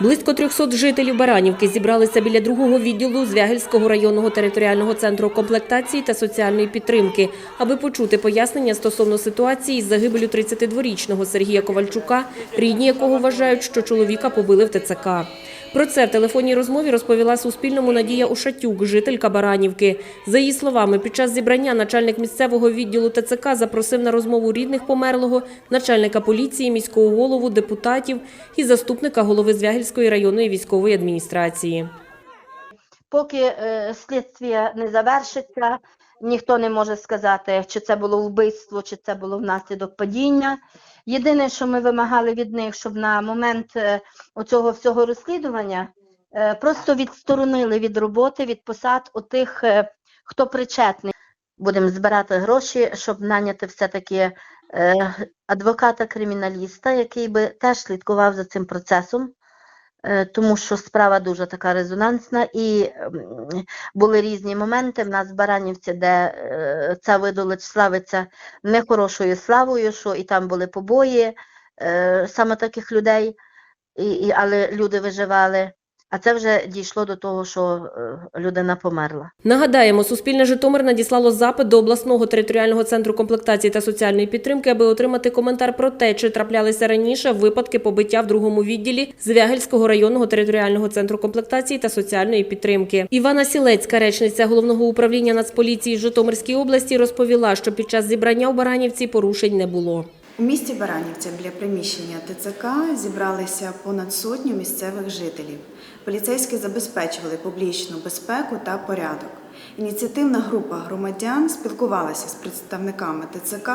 Близько 300 жителів Баранівки зібралися біля другого відділу Звягельського районного територіального центру комплектації та соціальної підтримки, аби почути пояснення стосовно ситуації із загибелю 32-річного Сергія Ковальчука, рідні якого вважають, що чоловіка побили в ТЦК. Про це в телефонній розмові розповіла Суспільному Надія Ушатюк, жителька Баранівки. За її словами, під час зібрання начальник місцевого відділу ТЦК запросив на розмову рідних померлого, начальника поліції, міського голову, депутатів і заступника голови Звягільської районної військової адміністрації. Поки е, слідство не завершиться, ніхто не може сказати, чи це було вбивство, чи це було внаслідок падіння. Єдине, що ми вимагали від них, щоб на момент е, оцього всього розслідування е, просто відсторонили від роботи, від посад отих, е, хто причетний. Будемо збирати гроші, щоб наняти все-таки адвоката-криміналіста, який би теж слідкував за цим процесом. Е, тому що справа дуже така резонансна, і ем, були різні моменти в нас в Баранівці, де е, ця видолич славиться нехорошою славою, що і там були побої е, саме таких людей, але люди виживали. А це вже дійшло до того, що е, людина померла. Нагадаємо, Суспільне Житомир надіслало запит до обласного територіального центру комплектації та соціальної підтримки, аби отримати коментар про те, чи траплялися раніше випадки побиття в другому відділі Звягельського районного територіального центру комплектації та соціальної підтримки. Івана Сілецька, речниця головного управління Нацполіції Житомирській області, розповіла, що під час зібрання у Баранівці порушень не було. У місті Баранівця біля приміщення ТЦК зібралися понад сотню місцевих жителів. Поліцейські забезпечували публічну безпеку та порядок. Ініціативна група громадян спілкувалася з представниками ТЦК.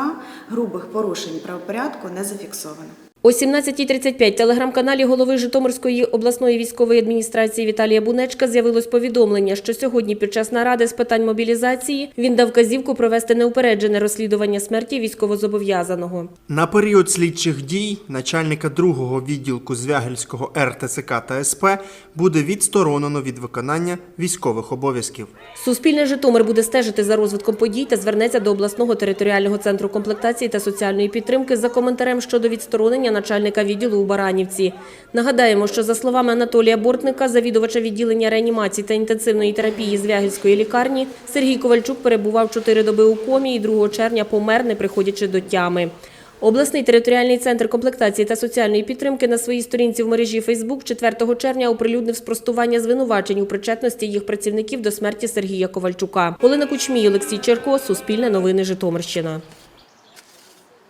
Грубих порушень правопорядку не зафіксовано. О 17.35 в телеграм-каналі голови Житомирської обласної військової адміністрації Віталія Бунечка з'явилось повідомлення, що сьогодні під час наради з питань мобілізації він дав казівку провести неупереджене розслідування смерті військовозобов'язаного. На період слідчих дій начальника другого відділку Звягельського РТЦК та СП буде відсторонено від виконання військових обов'язків. Суспільне Житомир буде стежити за розвитком подій та звернеться до обласного територіального центру комплектації та соціальної підтримки за коментарем щодо відсторонення начальника відділу у Баранівці. Нагадаємо, що за словами Анатолія Бортника, завідувача відділення реанімації та інтенсивної терапії Звягільської лікарні, Сергій Ковальчук перебував чотири доби у комі і 2 червня помер, не приходячи до тями. Обласний територіальний центр комплектації та соціальної підтримки на своїй сторінці в мережі Фейсбук 4 червня оприлюднив спростування звинувачень у причетності їх працівників до смерті Сергія Ковальчука. Олена Кучмій, Олексій Черко, Суспільне новини Житомирщина.